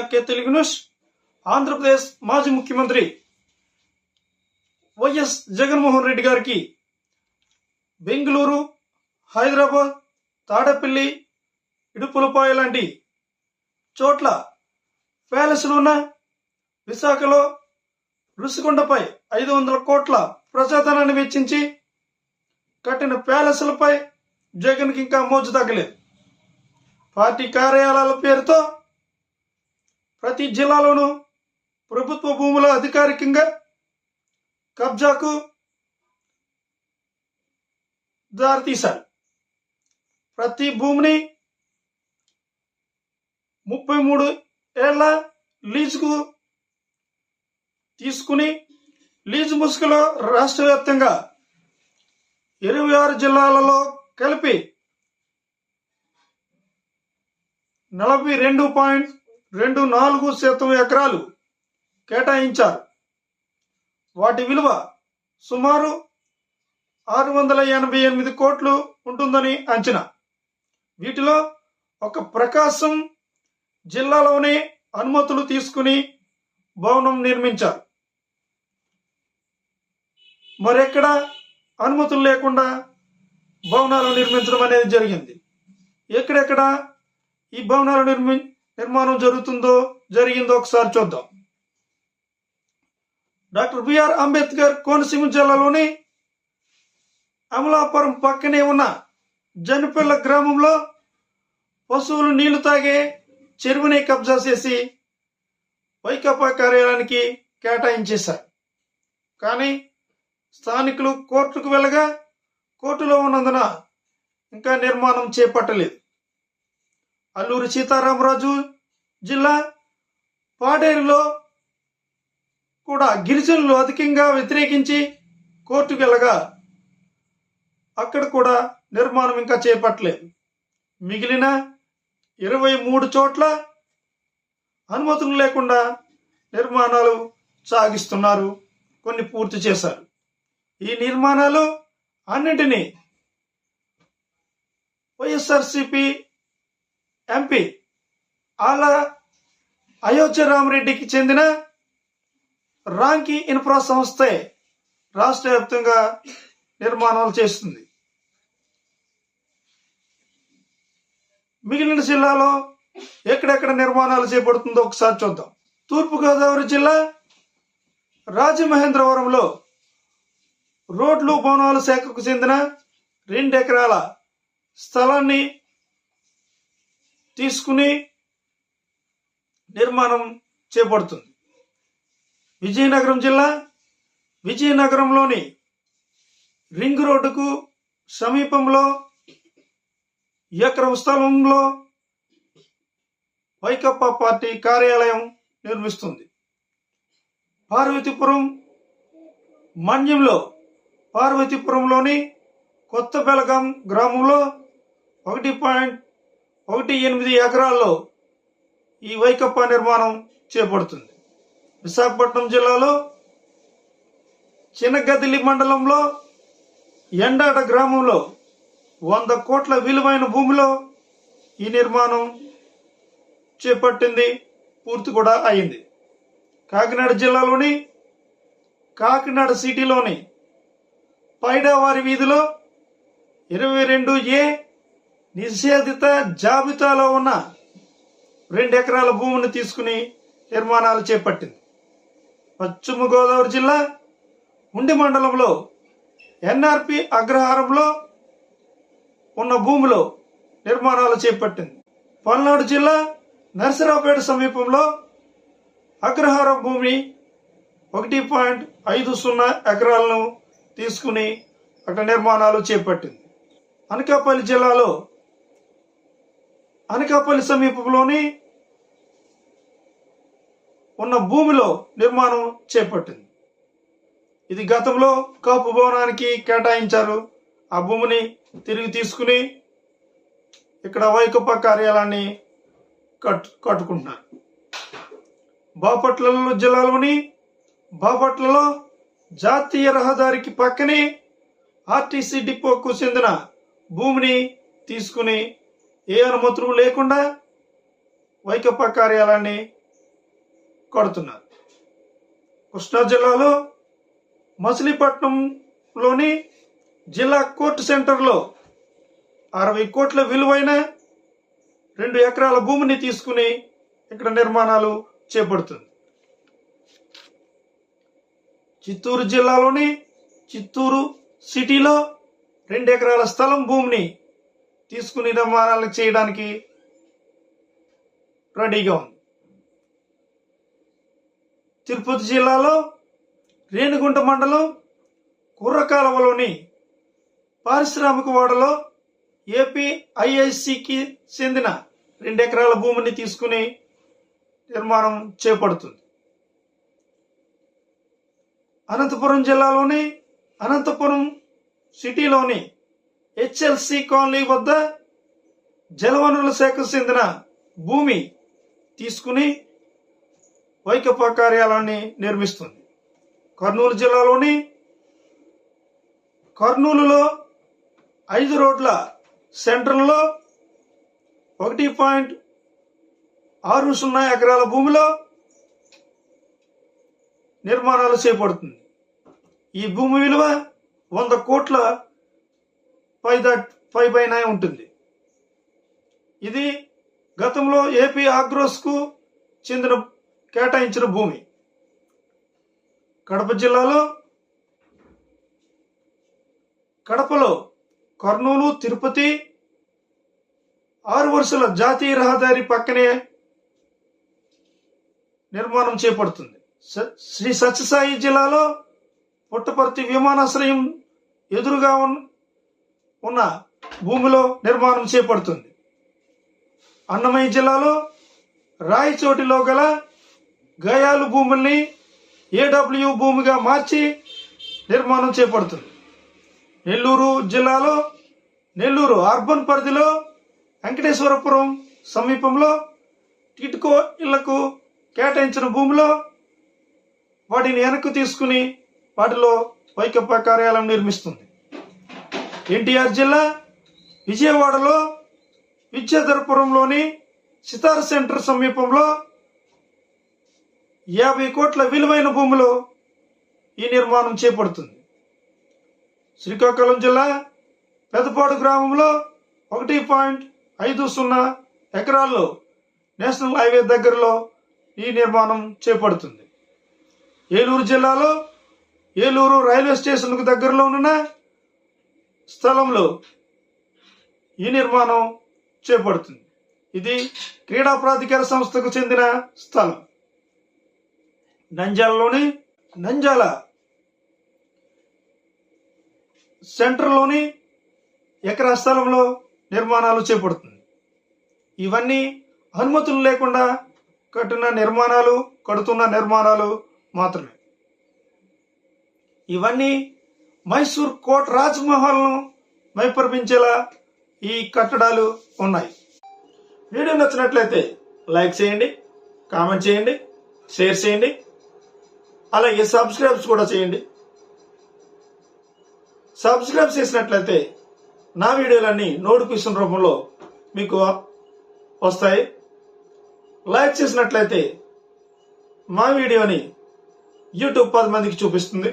RK Telugu news Andhra Pradesh మాజీ ముఖ్యమంత్రి YS Jaganmohan Reddy గారికి బెంగళూరు హైదరాబాద్ తాడపల్లి ఇడుపులపాయ లాంటి చోట్ల ప్యాలెస్లు ఉన్న విశాఖలో రుషికొండపై ఐదు వందల కోట్ల ప్రజాధనాన్ని వెచ్చించి కట్టిన ప్యాలెస్లపై జగన్కి ఇంకా మోజు తగ్గలేదు. పార్టీ కార్యాలయాల పేరుతో ప్రతి జిల్లాలోనూ ప్రభుత్వ భూముల అధికారికంగా కబ్జాకు దారితీశారు ప్రతి భూమిని ముప్పై మూడు ఏళ్ళ లీజుకు తీసుకుని లీజు ముసుగులో రాష్ట్ర వ్యాప్తంగా ఇరవై ఆరు జిల్లాలలో కలిపి నలభై రెండు పాయింట్ రెండు నాలుగు శాతం ఎకరాలు కేటాయించారు. వాటి విలువ సుమారు ఆరు వందల ఎనభై ఎనిమిది కోట్లు ఉంటుందని అంచనా. వీటిలో ఒక ప్రకాశం జిల్లాలోనే అనుమతులు తీసుకుని భవనం నిర్మించారు. మరెక్కడ అనుమతులు లేకుండా భవనాలు నిర్మించడం అనేది జరిగింది. ఎక్కడెక్కడ ఈ భవనాలు నిర్మి నిర్మాణం జరుగుతుందో జరిగిందో ఒకసారి చూద్దాం. డాక్టర్ బిఆర్ అంబేద్కర్ కోనసీమ జిల్లాలోని అమలాపురం పక్కనే ఉన్న జనపిల్ల గ్రామంలో పశువులు నీళ్ళు తాగే చెరువుని కబ్జా చేసి వైకాపా కార్యాలయానికి కేటాయించేశారు. కానీ స్థానికులు కోర్టుకు వెళ్ళగా కోర్టులో ఉన్నందున ఇంకా నిర్మాణం చేపట్టలేదు. అల్లూరి సీతారామరాజు జిల్లా పాడేరులో కూడా గిరిజనులు అధికంగా వ్యతిరేకించి కోర్టుకు వెళ్ళగా అక్కడ కూడా నిర్మాణం ఇంకా చేపట్టలేదు. మిగిలిన ఇరవై మూడు చోట్ల అనుమతులు లేకుండా నిర్మాణాలు సాగిస్తున్నారు. కొన్ని పూర్తి చేశారు. ఈ నిర్మాణాలు అన్నింటినీ వైఎస్ఆర్సిపి ఎంపీ ఆల అయోధ్య రామరెడ్డికి చెందిన రాంకి ఇన్ఫ్రా సంస్థే రాష్ట్ర వ్యాప్తంగా నిర్మాణాలు చేస్తుంది. మిగిలిన జిల్లాలో ఎక్కడెక్కడ నిర్మాణాలు చేపడుతుందో ఒకసారి చూద్దాం. తూర్పుగోదావరి జిల్లా రాజమహేంద్రవరంలో రోడ్లు భవనాల శాఖకు చెందిన రెండు ఎకరాల స్థలాన్ని తీసుకుని నిర్మాణం చేపడుతుంది. విజయనగరం జిల్లా విజయనగరంలోని రింగ్ రోడ్డుకు సమీపంలో ఎకరం స్థలంలో వైకప్ప పార్టీ కార్యాలయం నిర్మిస్తుంది. పార్వతీపురం మన్యంలో పార్వతీపురంలోని కొత్త బెలగాం గ్రామంలో ఒకటి పాయింట్ ఒకటి ఎనిమిది ఎకరాల్లో ఈ వైకప్ప నిర్మాణం చేపడుతుంది. విశాఖపట్నం జిల్లాలో చిన్నగదిలి మండలంలో ఎండాట గ్రామంలో వంద కోట్ల విలువైన భూమిలో ఈ నిర్మాణం చేపట్టింది. పూర్తి కూడా అయింది. కాకినాడ జిల్లాలోని కాకినాడ సిటీలోని పైడావారి వీధిలో ఇరవై రెండు ఏ నిషేధిత జాబితాలో ఉన్న రెండు ఎకరాల భూమిని తీసుకుని నిర్మాణాలు చేపట్టింది. పశ్చిమ గోదావరి జిల్లా ఉండి మండలంలో ఎన్ఆర్పి అగ్రహారంలో ఉన్న భూమిలో నిర్మాణాలు చేపట్టింది. పల్నాడు జిల్లా నర్సరావుపేట సమీపంలో అగ్రహారం భూమి ఒకటి పాయింట్ ఐదు సున్నా ఎకరాలను తీసుకుని అక్కడ నిర్మాణాలు చేపట్టింది. అనకాపల్లి జిల్లాలో అనకాపల్లి సమీపంలోని ఉన్న భూమిలో నిర్మాణం చేపట్టింది. ఇది గతంలో కాపు భవనానికి కేటాయించారు. ఆ భూమిని తిరిగి తీసుకుని ఇక్కడ వైకప్ప కార్యాలయాన్ని కట్టు కట్టుకుంటున్నారు. బాపట్ల జిల్లాలోని బాపట్లలో జాతీయ రహదారికి పక్కనే ఆర్టీసీ డిపోకు చెందిన భూమిని తీసుకుని ఏ అనుమతులు లేకుండా వైకప్ప కార్యాలయాన్ని కడుతున్నారు. కృష్ణా జిల్లాలో మచిలీపట్నంలోని జిల్లా కోర్టు సెంటర్లో అరవై కోట్ల విలువైన రెండు ఎకరాల భూమిని తీసుకుని ఇక్కడ నిర్మాణాలు చేపడుతుంది. చిత్తూరు జిల్లాలోని చిత్తూరు సిటీలో రెండు ఎకరాల స్థలం భూమిని తీసుకుని నిర్మాణాలు చేయడానికి రెడీగా ఉంది. తిరుపతి జిల్లాలో రేణిగుంట మండలం కుర్రకాలవలోని పారిశ్రామిక వాడలో ఏపీ ఐఐసికి చెందిన రెండు ఎకరాల భూమిని తీసుకుని నిర్మాణం చేపడుతుంది. అనంతపురం జిల్లాలోని అనంతపురం సిటీలోని హెచ్ఎల్సి కాలనీ వద్ద జలవనరుల శాఖకు చెందిన భూమి తీసుకుని వైకపా కార్యాలయాన్ని నిర్మిస్తుంది. కర్నూలు జిల్లాలోని కర్నూలులో ఐదు రోడ్ల సెంటర్లో ఒకటి పాయింట్ ఆరు సున్నా ఎకరాల భూమిలో నిర్మాణాలు చేపడుతుంది. ఈ భూమి విలువ వంద కోట్ల ఫైవ్ దాట్ ఫైవ్ బై పైన ఉంటుంది. ఇది గతంలో ఏపీ ఆగ్రోస్కు చెందిన కేటాయించిన భూమి. కడప జిల్లాలో కడపలో కర్నూలు తిరుపతి ఆరు వరుసల జాతీయ రహదారి పక్కనే నిర్మాణం చేపడుతుంది. శ్రీ సత్యసాయి జిల్లాలో పుట్టపర్తి విమానాశ్రయం ఎదురుగా ఉన్న- ఉన్న భూమిలో నిర్మాణం చేపడుతుంది. అన్నమయ్య జిల్లాలో రాయచోటిలో గల గయాలు భూముల్ని ఏడబ్ల్యూ భూమిగా మార్చి నిర్మాణం చేపడుతుంది. నెల్లూరు జిల్లాలో నెల్లూరు అర్బన్ పరిధిలో వెంకటేశ్వరపురం సమీపంలో టిట్కో ఇళ్ళకు కేటాయించిన భూమిలో వాటిని వెనక్కు తీసుకుని వాటిలో వైకప్ప కార్యాలయం నిర్మిస్తుంది. ఎన్టీఆర్ జిల్లా విజయవాడలో విద్యాధరపురంలోని సితార్ సెంటర్ సమీపంలో యాభై కోట్ల విలువైన భూమిలో ఈ నిర్మాణం చేపడుతుంది. శ్రీకాకుళం జిల్లా పెదపాడు గ్రామంలో ఒకటి పాయింట్ ఐదు సున్నా ఎకరాల్లో నేషనల్ హైవే దగ్గరలో ఈ నిర్మాణం చేపడుతుంది. ఏలూరు జిల్లాలో ఏలూరు రైల్వే స్టేషన్కు దగ్గరలో ఉన్న స్థలంలో ఈ నిర్మాణం చేపడుతుంది. ఇది క్రీడా ప్రాధికార సంస్థకు చెందిన స్థలం. నంజాలలోని నంజాల సెంటర్లోని ఎకరా స్థలంలో నిర్మాణాలు చేపడుతుంది. ఇవన్నీ అనుమతులు లేకుండా కట్టిన నిర్మాణాలు కడుతున్న నిర్మాణాలు మాత్రమే. ఇవన్నీ మైసూర్ కోట్ రాజ్మహల్ను మైపర్పించేలా ఈ కట్టడాలు ఉన్నాయి. వీడియో నచ్చినట్లయితే లైక్ చేయండి కామెంట్ చేయండి షేర్ చేయండి అలాగే సబ్స్క్రైబ్స్ కూడా చేయండి. సబ్స్క్రైబ్ చేసినట్లయితే నా వీడియోలన్నీ నోటిఫికేషన్ రూపంలో మీకు వస్తాయి. లైక్ చేసినట్లయితే మా వీడియోని యూట్యూబ్ పది మందికి చూపిస్తుంది.